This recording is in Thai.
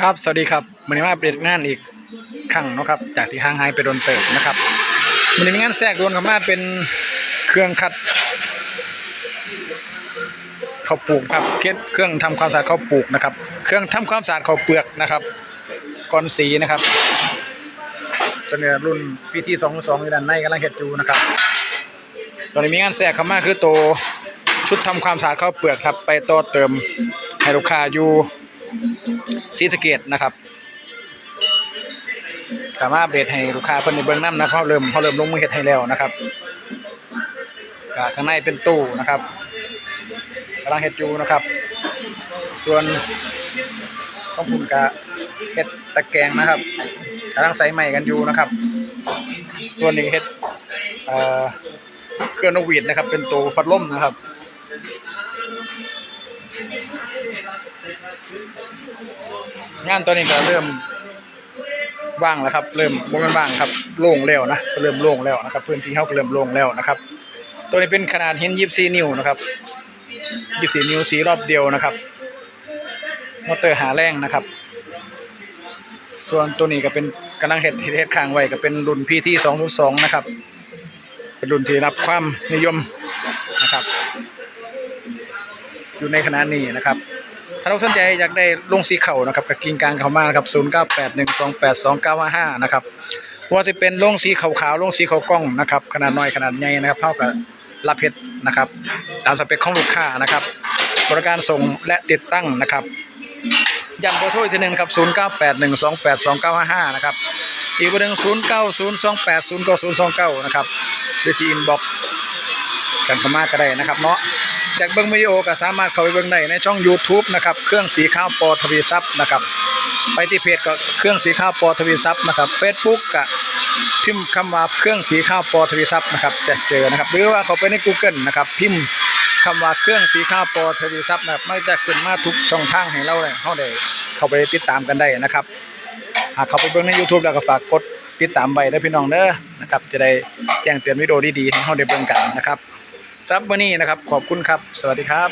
ครับ สวัสดีครับวันนี้มาเปลี่ยนงานอีกครั้งนะครับ จากที่ห่างหายไปโดนเติบนะครับวันนี้มีงานแทรกโดนกับมาเป็นเครื่องคัดข้าวปลูกครับเครื่องเครื่องทำความสะอาดข้าวปลูกนะครับ เครื่องทำความสะอาดข้าวเปลือกนะครับก้อนสีนะครับตัวนี้รุ่นพีทีสองสองด้านในกำลังเห็ดอยู่นะครับ ตอนนี้มีงานแทรกเข้ามาคือตัวชุดทำความสะอาดข้าวเปลือกครับ ไปต่อเติมให้ลูกค้าอยู่ ศรีสะเกดนะครับกามาอัปเดตให้ลูกค้าเพิ่นในเบื้องน้ำนะเขาเริ่มเขาเริ่มลงมือเฮ็ดให้แล้วนะครับกาข้างในเป็นตู้นะครับกำลังเฮ็ดอยู่นะครับ ส่วนข้องคุณกะเฮ็ดตะแกรงนะครับกำลังใส่ใหม่กันอยู่นะครับ ส่วนนี้เฮ็ดเอ่อเครื่องนกหวีดนะครับ เป็นตัวพัดลมนะครับ งานตอนนี้ก็เริ่มว่างแล้วครับ เริ่มบ่ม่นว่างครับโล่งแล้วนะเริ่มโล่งแล้วนะครับ พื้นที่เฮาก็เริ่มโล่งแล้วนะครับ ตัวนี้เป็นขนาดหิน24นิ้วนะครับ24นิ้วสีรอบเดียวนะครับมอเตอร์หาแรงนะครับ ส่วนตัวนี้ก็เป็นกำลังเฮ็ดเฮ็ดข้างไว้ก็เป็นรุ่น PT 202นะครับ เป็นรุ่นที่รับความนิยมนะครับ อยู่ในขณะนี้นะครับาเราสนใจอยากได้ลงสีเข่านะครับกับกิ่งกลางเข้ามานะครับ0981282955นะครับว่าจะเป็นลงสีขาวๆลงสีขาวกล้องนะครับ ขนาดน้อยขนาดใหญ่นะครับเท่ากับรับเพชรนะครับตามสเปคของลูกค้านะครับ บริการส่งและติดตั้งนะครับย้ำเบอร์โทรอีกทีหนึ่งครับ 0981282955 นะครับ อีกเบอร์หนึ่ง0902809029 นะครับหรือที่อินบ็อกซ์ กันเข้ามาก็ได้นะครับเนาะจากเบิ้งวิดีโอก็สามารถเข้าไปเบิ้งได้ในช่อง YouTube นะครับเครื่องสีข้าวปอทวีซับนะครับไปที่เพจก็เครื่องสีข้าวปอทวีซับนะครับ Facebook ก็พิมพ์คำว่าเครื่องสีข้าวปอทวีซับนะครับจะเจอนะครับหรือว่าเข้าไปใน Google นะครับพิมพ์คำว่าเครื่องสีข้าวปอทวีซับนะครับไม่จะขึ้นมาทุกช่องทางให้เราเลยเข้าได้เข้าไปติดตามกันได้นะครับหากเข้าไปเบิ่งใน YouTube แล้วก็ฝากกดติดตามไว้เด้พี่น้องเด้อนะครับจะได้แจ้งเตือนวิดีโอดีๆให้เฮาได้เบิ่งกันนะครับ รับวันนี้นะครับ ขอบคุณครับ สวัสดีครับ